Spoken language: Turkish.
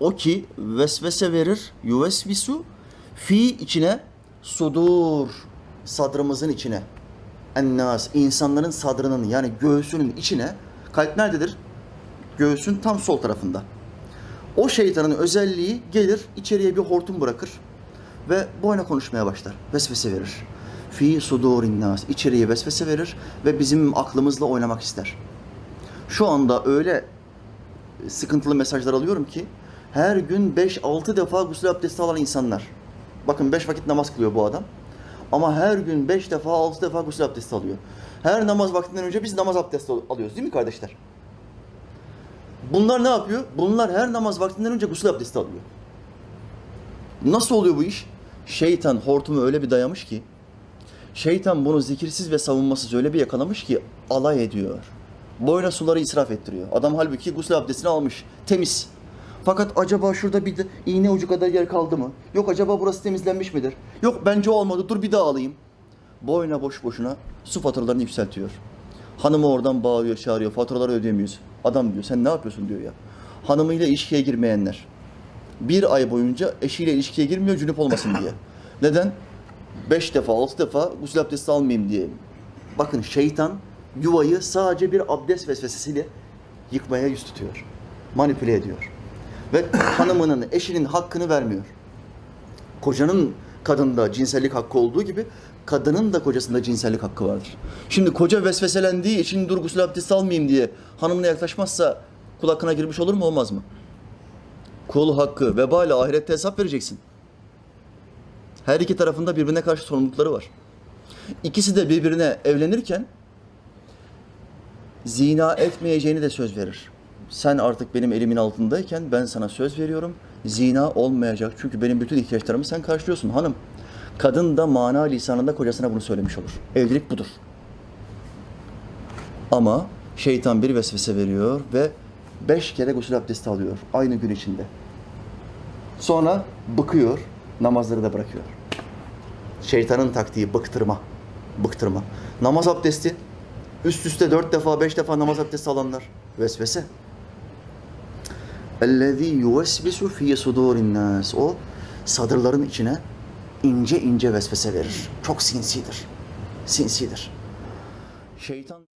O ki vesvese verir. Yuvesvisu fi içine sudur sadrımızın içine. Ennas insanların sadrının yani göğsünün içine kalp nerededir? Göğsün tam sol tarafında. O şeytanın özelliği gelir içeriye bir hortum bırakır ve boyuna konuşmaya başlar. Vesvese verir. Fi sudurin nas. İçeriye vesvese verir ve bizim aklımızla oynamak ister. Şu anda öyle sıkıntılı mesajlar alıyorum ki her gün 5-6 defa gusül abdesti alan insanlar. Bakın 5 vakit namaz kılıyor bu adam. Ama her gün 5 defa 6 defa gusül abdesti alıyor. Her namaz vaktinden önce biz namaz abdesti al- alıyoruz değil mi kardeşler? Bunlar ne yapıyor? Bunlar her namaz vaktinden önce gusül abdesti alıyor. Nasıl oluyor bu iş? Şeytan hortumu öyle bir dayamış ki şeytan bunu zikirsiz ve savunmasız öyle bir yakalamış ki alay ediyor. Boyuna suları israf ettiriyor. Adam halbuki gusül abdestini almış. Temiz. Fakat acaba şurada bir de iğne ucu kadar yer kaldı mı? Yok acaba burası temizlenmiş midir? Yok bence olmadı dur bir daha alayım. Boyuna boş boşuna su faturalarını yükseltiyor. Hanımı oradan bağırıyor, çağırıyor. Faturaları ödeyemiyoruz. Adam diyor sen ne yapıyorsun diyor ya. Hanımıyla ilişkiye girmeyenler. Bir ay boyunca eşiyle ilişkiye girmiyor cünüp olmasın diye. Neden? Beş defa, altı defa gusül abdesti almayayım diye. Bakın şeytan yuvayı sadece bir abdest vesvesesiyle yıkmaya yüz tutuyor. Manipüle ediyor. Ve hanımının, eşinin hakkını vermiyor. Kocanın kadında cinsellik hakkı olduğu gibi kadının da kocasında cinsellik hakkı vardır. Şimdi koca vesveselendiği için dur gusül abdesti almayayım diye hanımına yaklaşmazsa kul hakkına girmiş olur mu olmaz mı? Kul hakkı, vebali ahirette hesap vereceksin. Her iki tarafında birbirine karşı sorumlulukları var. İkisi de birbirine evlenirken zina etmeyeceğini de söz verir. Sen artık benim elimin altındayken ben sana söz veriyorum. Zina olmayacak. Çünkü benim bütün ihtiyaçlarımı sen karşılıyorsun hanım. Kadın da mana lisanında kocasına bunu söylemiş olur. Evlilik budur. Ama şeytan bir vesvese veriyor ve beş kere gusül abdesti alıyor aynı gün içinde. Sonra bıkıyor, namazları da bırakıyor. Şeytanın taktiği bıktırma, bıktırma. Namaz abdesti, üst üste dört defa, beş defa namaz abdesti alanlar. Vesvese. اَلَّذ۪ي يُوَسْوِسُ ف۪ي صُدُورِ النَّاسِ O sadırların içine ince ince vesvese verir. Çok sinsidir. Sinsidir. Şeytan